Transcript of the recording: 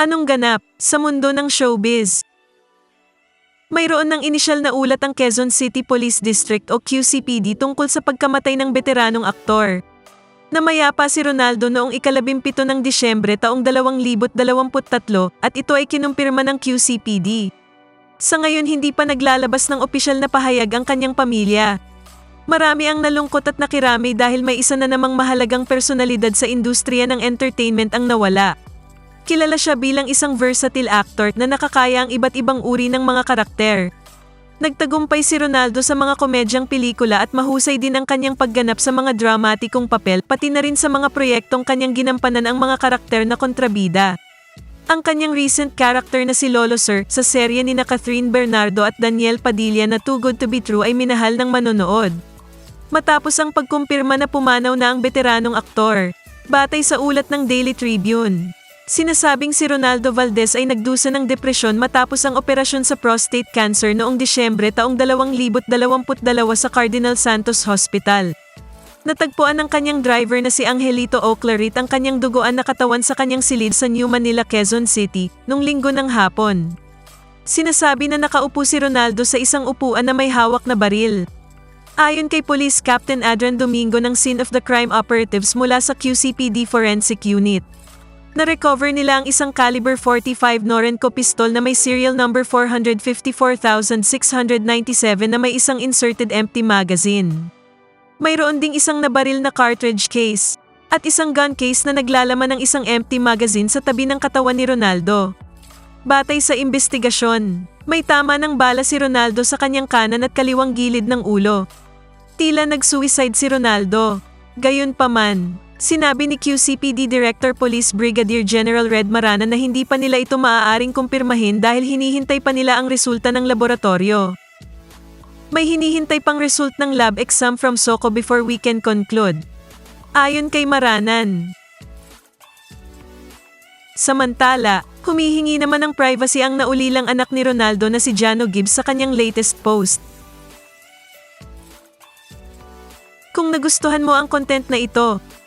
Anong ganap sa mundo ng showbiz? Mayroon ng inisyal na ulat ang Quezon City Police District o QCPD tungkol sa pagkamatay ng veteranong aktor. Namayapa si Ronaldo noong ikalabimpito ng Disyembre taong 2023 at ito ay kinumpirma ng QCPD. Sa ngayon hindi pa naglalabas ng opisyal na pahayag ang kanyang pamilya. Marami ang nalungkot at nakirami dahil may isa na namang mahalagang personalidad sa industriya ng entertainment ang nawala. Kilala siya bilang isang versatile actor na nakakaya ang iba't ibang uri ng mga karakter. Nagtagumpay si Ronaldo sa mga komedyang pelikula at mahusay din ang kanyang pagganap sa mga dramatikong papel pati na rin sa mga proyektong kanyang ginampanan ang mga karakter na kontrabida. Ang kanyang recent character na si Lolo Sir sa serye ni na Catherine Bernardo at Daniel Padilla na Too Good to be True ay minahal ng manonood. Matapos ang pagkumpirma na pumanaw na ang veteranong aktor, batay sa ulat ng Daily Tribune. Sinasabing si Ronaldo Valdez ay nagdusa ng depresyon matapos ang operasyon sa prostate cancer noong Disyembre taong 2022 sa Cardinal Santos Hospital. Natagpuan ng kanyang driver na si Angelito Oclarit ang kanyang duguan na katawan sa kanyang silid sa New Manila, Quezon City, nung linggo ng hapon. Sinasabi na nakaupo si Ronaldo sa isang upuan na may hawak na baril. Ayon kay Police Captain Adrian Domingo ng Scene of the Crime Operatives mula sa QCPD Forensic Unit. Na-recover nila ang isang caliber 45 Norenco pistol na may serial number 454697 na may isang inserted empty magazine. Mayroon ding isang nabaril na cartridge case at isang gun case na naglalaman ng isang empty magazine sa tabi ng katawan ni Ronaldo. Batay sa investigasyon, may tama ng bala si Ronaldo sa kanyang kanan at kaliwang gilid ng ulo. Tila nag-suicide si Ronaldo. Gayunpaman, Sinabi ni QCPD Director Police Brigadier General Red Marana na hindi pa nila ito maaaring kumpirmahin dahil hinihintay pa nila ang resulta ng laboratorio. May hinihintay pang result ng lab exam from SOCO before we can conclude. Ayon kay Maranan. Samantala, humihingi naman ng privacy ang naulilang anak ni Ronaldo na si Jano Gibbs sa kanyang latest post. Kung nagustuhan mo ang content na ito,